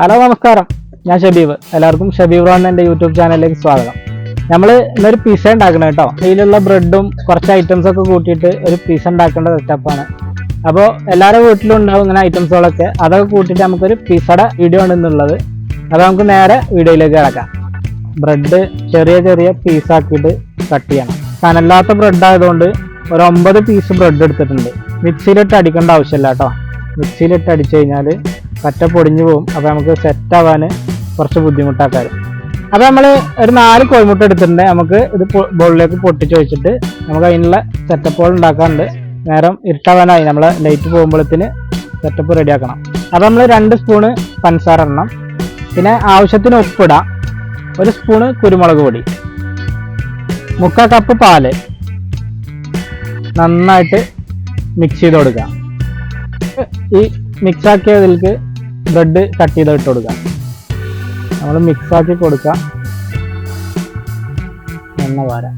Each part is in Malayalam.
ഹലോ നമസ്കാരം. ഞാൻ ഷബീബ്. എല്ലാവർക്കും ഷബീബ് റോൺ എന്റെ യൂട്യൂബ് ചാനലിലേക്ക് സ്വാഗതം. നമ്മൾ ഇന്നൊരു പിസ ഉണ്ടാക്കണം കേട്ടോ. അതിലുള്ള ബ്രെഡും കുറച്ച് ഐറ്റംസ് ഒക്കെ കൂട്ടിയിട്ട് ഒരു പിസ ഉണ്ടാക്കേണ്ട സെറ്റപ്പാണ് അപ്പോൾ എല്ലാവരുടെ വീട്ടിലും ഉണ്ടാവും ഇങ്ങനെ ഐറ്റംസുകളൊക്കെ അതൊക്കെ കൂട്ടിയിട്ട് നമുക്കൊരു പിസയുടെ വീഡിയോ ആണ് ഇന്നുള്ളത്. അപ്പോൾ നമുക്ക് നേരെ വീഡിയോയിലേക്ക് കിടക്കാം. ബ്രെഡ് ചെറിയ ചെറിയ പീസാക്കിയിട്ട് കട്ട് ചെയ്യണം. കനല്ലാത്ത ബ്രെഡ് ആയതുകൊണ്ട് ഒരു ഒമ്പത് പീസ് ബ്രെഡ് എടുത്തിട്ടുണ്ട്. മിക്സിയിലിട്ട് അടിക്കേണ്ട ആവശ്യമില്ല കേട്ടോ. മിക്സിയിലിട്ട് അടിച്ചു കഴിഞ്ഞാൽ പറ്റ പൊടിഞ്ഞു പോകും. അപ്പോൾ നമുക്ക് സെറ്റ് ആവാൻ കുറച്ച് ബുദ്ധിമുട്ടാക്കാരും അപ്പോൾ നമ്മൾ ഒരു നാല് കോഴിമുട്ട എടുത്തിട്ടുണ്ട്. നമുക്ക് ഇത് ബോളിലേക്ക് പൊട്ടിച്ച് വെച്ചിട്ട് നമുക്ക് അതിനുള്ള സെറ്റപ്പുകൾ ഉണ്ടാക്കാറുണ്ട് നേരം ഇരുട്ടാവാനായി. നമ്മൾ ലൈറ്റ് പോകുമ്പോഴത്തിന് സെറ്റപ്പ് റെഡിയാക്കണം അപ്പോൾ നമ്മൾ രണ്ട് സ്പൂണ് പഞ്ചസാര ഇടണം. പിന്നെ ആവശ്യത്തിന് ഉപ്പിടാം. ഒരു സ്പൂണ് കുരുമുളക് പൊടി. മുക്കാൽ കപ്പ് പാൽ. നന്നായിട്ട് മിക്സ് ചെയ്ത് കൊടുക്കുക ഈ മിക്സ് ആക്കിയതിലേക്ക് ബ്രെഡ് കട്ട് ചെയ്ത് ഇട്ട് കൊടുക്കുക നമ്മൾ മിക്സ് ആക്കി കൊടുക്കുക എണ്ണ വാരാം.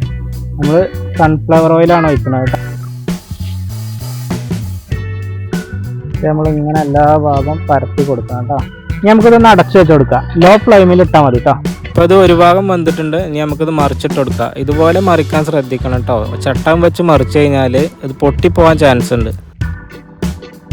നമ്മൾ സൺഫ്ലവർ ഓയിലാണ് ഒഴിക്കുന്നത് കേട്ടോ. നമ്മൾ ഇങ്ങനെ എല്ലാ ഭാഗം പരത്തി കൊടുക്കാം കേട്ടോ. ഇനി നമുക്കിതൊന്ന് അടച്ചു വെച്ച് കൊടുക്കാം. ലോ ഫ്ലെയിമിൽ ഇട്ടാൽ മതി കേട്ടോ. അപ്പോൾ ഇത് ഒരു ഭാഗം വന്നിട്ടുണ്ട് ഇനി നമുക്കിത് മറിച്ചിട്ട് കൊടുക്കാം. ഇതുപോലെ മറിക്കാൻ ശ്രദ്ധിക്കണം കേട്ടോ. ചട്ടം വെച്ച് മറിച്ച് കഴിഞ്ഞാൽ ഇത് പൊട്ടിപ്പോവാൻ ചാൻസ് ഉണ്ട്.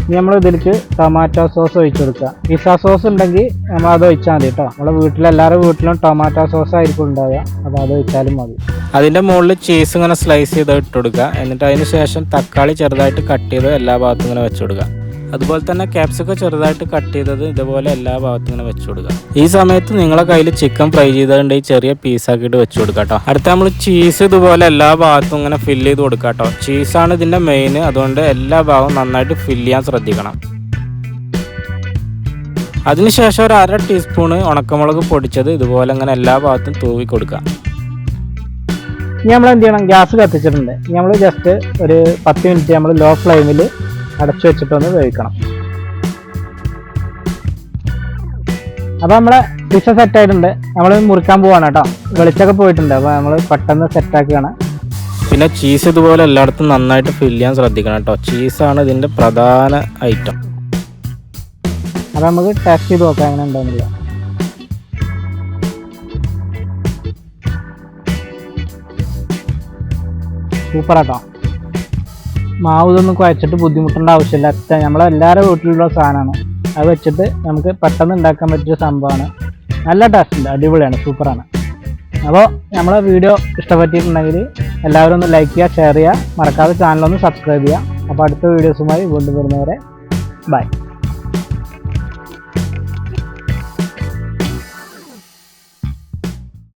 ഇനി നമ്മൾ ഇതിലേക്ക് ടൊമാറ്റോ സോസ് ഒഴിച്ചു കൊടുക്കുക. പിസ്സ സോസ് ഉണ്ടെങ്കിൽ നമ്മൾ അത് ഒഴിച്ചാൽ മതി കേട്ടോ നമ്മുടെ വീട്ടിലെല്ലാവരും വീട്ടിലും ടൊമാറ്റോ സോസ് ആയിരിക്കും ഉണ്ടാവുക. അപ്പോൾ അത് ഒഴിച്ചാലും മതി. അതിന്റെ മുകളിൽ ചീസ് ഇങ്ങനെ സ്ലൈസ് ചെയ്ത് ഇട്ട് കൊടുക്കുക. എന്നിട്ട് അതിന് ശേഷം തക്കാളി ചെറുതായിട്ട് കട്ട് ചെയ്ത് എല്ലാ ഭാഗത്തും ഇങ്ങനെ വെച്ചു കൊടുക്കുക. അതുപോലെ തന്നെ ക്യാപ്സിക്കം ചെറുതായിട്ട് കട്ട് ചെയ്തത് ഇതുപോലെ എല്ലാ ഭാഗത്തും ഇങ്ങനെ വെച്ചു കൊടുക്കുക. ഈ സമയത്ത് നിങ്ങളെ കയ്യിൽ ചിക്കൻ ഫ്രൈ ചെയ്തതുകൊണ്ട് ഈ ചെറിയ പീസാക്കിയിട്ട് വെച്ചു കൊടുക്കുക കേട്ടോ അടുത്ത നമ്മൾ ചീസ് ഇതുപോലെ എല്ലാ ഭാഗത്തും ഇങ്ങനെ ഫില്ല് ചെയ്ത് കൊടുക്കുക കേട്ടോ ചീസാണ് ഇതിന്റെ മെയിൻ അതുകൊണ്ട് എല്ലാ ഭാഗവും നന്നായിട്ട് ഫില്ല് ചെയ്യാൻ ശ്രദ്ധിക്കണം. അതിനുശേഷം ഒരു അര ടീസ്പൂൺ ഉണക്കമുളക് പൊടിച്ചത് ഇതുപോലെ അങ്ങനെ എല്ലാ ഭാഗത്തും തൂവി കൊടുക്കുക. ഇനി നമ്മൾ എന്ത് ചെയ്യണം? ഗ്യാസ് കത്തിച്ചിട്ടുണ്ട്. ഇനി നമ്മൾ ജസ്റ്റ് ഒരു പത്ത് മിനിറ്റ് നമ്മൾ ലോ ഫ്ലെയിമിൽ അടച്ചു വെച്ചിട്ടൊന്ന് വേവിക്കണം. അപ്പോൾ നമ്മളെ ഫിഷ സെറ്റ് ആയിട്ടുണ്ട്. നമ്മൾ മുറിക്കാൻ പോവാണ് കേട്ടോ. വെളിച്ചൊക്കെ പോയിട്ടുണ്ട്. അപ്പോൾ നമ്മൾ പെട്ടെന്ന് സെറ്റ് ആക്കുകയാണ്. പിന്നെ ചീസ് ഇതുപോലെ എല്ലായിടത്തും നന്നായിട്ട് ഫില്ല് ചെയ്യാൻ ശ്രദ്ധിക്കണം കേട്ടോ. ചീസാണ് ഇതിന്റെ പ്രധാന ഐറ്റം അപ്പൊ നമുക്ക് ടേസ്റ്റ് ചെയ്ത് നോക്കാം അങ്ങനെ ഉണ്ടോന്നില്ല സൂപ്പർ ആട്ടോ. മാവ് ഇതൊന്നും കുഴച്ചിട്ട് ബുദ്ധിമുട്ടേണ്ട ആവശ്യമില്ല. അത്ര നമ്മളെല്ലാവരുടെ വീട്ടിലുള്ള സാധനമാണ്. അത് വെച്ചിട്ട് നമുക്ക് പെട്ടെന്ന് ഉണ്ടാക്കാൻ പറ്റിയ സംഭവമാണ്. നല്ല ടേസ്റ്റ് ഉണ്ട് അടിപൊളിയാണ് സൂപ്പറാണ്. അപ്പോൾ നമ്മളെ വീഡിയോ ഇഷ്ടപ്പെട്ടിട്ടുണ്ടെങ്കിൽ എല്ലാവരും ഒന്ന് ലൈക്ക് ചെയ്യുക ഷെയർ ചെയ്യുക. മറക്കാതെ ചാനലൊന്ന് സബ്സ്ക്രൈബ് ചെയ്യുക. അപ്പോൾ അടുത്ത വീഡിയോസുമായി വീണ്ടും വരുന്നവരെ ബൈ